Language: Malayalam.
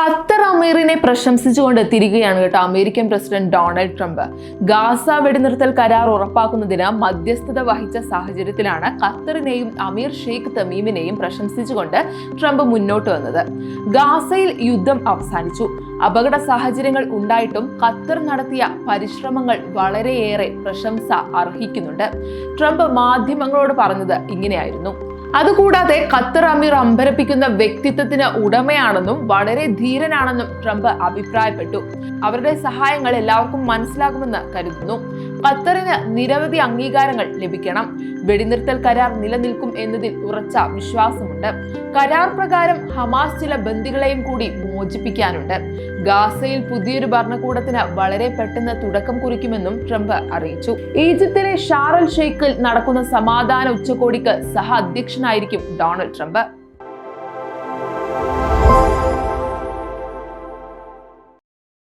ഖത്തർ അമീറിനെ പ്രശംസിച്ചുകൊണ്ട് തിരികെയാണ് കേട്ടോ American president Donald Trump. Gaza വെടിനിർത്തൽ കരാർ ഉറപ്പാക്കുന്നതിന് മധ്യസ്ഥത വഹിച്ച സാഹചര്യത്തിലാണ് ഖത്തറിനെയും അമീർ ഷെയ്ഖ് തമീമിനെയും പ്രശംസിച്ചുകൊണ്ട് ട്രംപ് മുന്നോട്ട് വന്നത്. ഗാസയിൽ യുദ്ധം അവസാനിച്ചു. അപകട സാഹചര്യങ്ങൾ ഉണ്ടായിട്ടും ഖത്തർ നടത്തിയ പരിശ്രമങ്ങൾ വളരെയേറെ പ്രശംസ അർഹിക്കുന്നുണ്ട്. ട്രംപ് മാധ്യമങ്ങളോട് പറഞ്ഞത് ഇങ്ങനെയായിരുന്നു. അതുകൂടാതെ ഖത്തർ അമീർ അമ്പരപ്പിക്കുന്ന വ്യക്തിത്വത്തിന് ഉടമയാണെന്നും വളരെ ധീരനാണെന്നും ട്രംപ് അഭിപ്രായപ്പെട്ടു. അവരുടെ സഹായങ്ങൾ എല്ലാവർക്കും മനസ്സിലാകുമെന്ന് കരുതുന്നു. ഖത്തറിന് നിരവധി അംഗീകാരങ്ങൾ ലഭിക്കണം. വെടിനിർത്തൽ കരാർ നിലനിൽക്കും എന്നതിൽ ഉറച്ച വിശ്വാസമുണ്ട്. കരാർ പ്രകാരം ഹമാസ് ചില ബന്ദികളെയും കൂടി മോചിപ്പിക്കാനുണ്ട്. ഗാസയിൽ പുതിയൊരു ഭരണകൂടത്തിന് വളരെ പെട്ടെന്ന് തുടക്കം കുറിക്കുമെന്നും ട്രംപ് അറിയിച്ചു. ഈജിപ്തിലെ ഷാറൽ ഷെയ്ഖിൽ നടക്കുന്ന സമാധാന ഉച്ചകോടിക്ക് സഹ അധ്യക്ഷനായിരിക്കും ഡൊണാൾഡ് ട്രംപ്.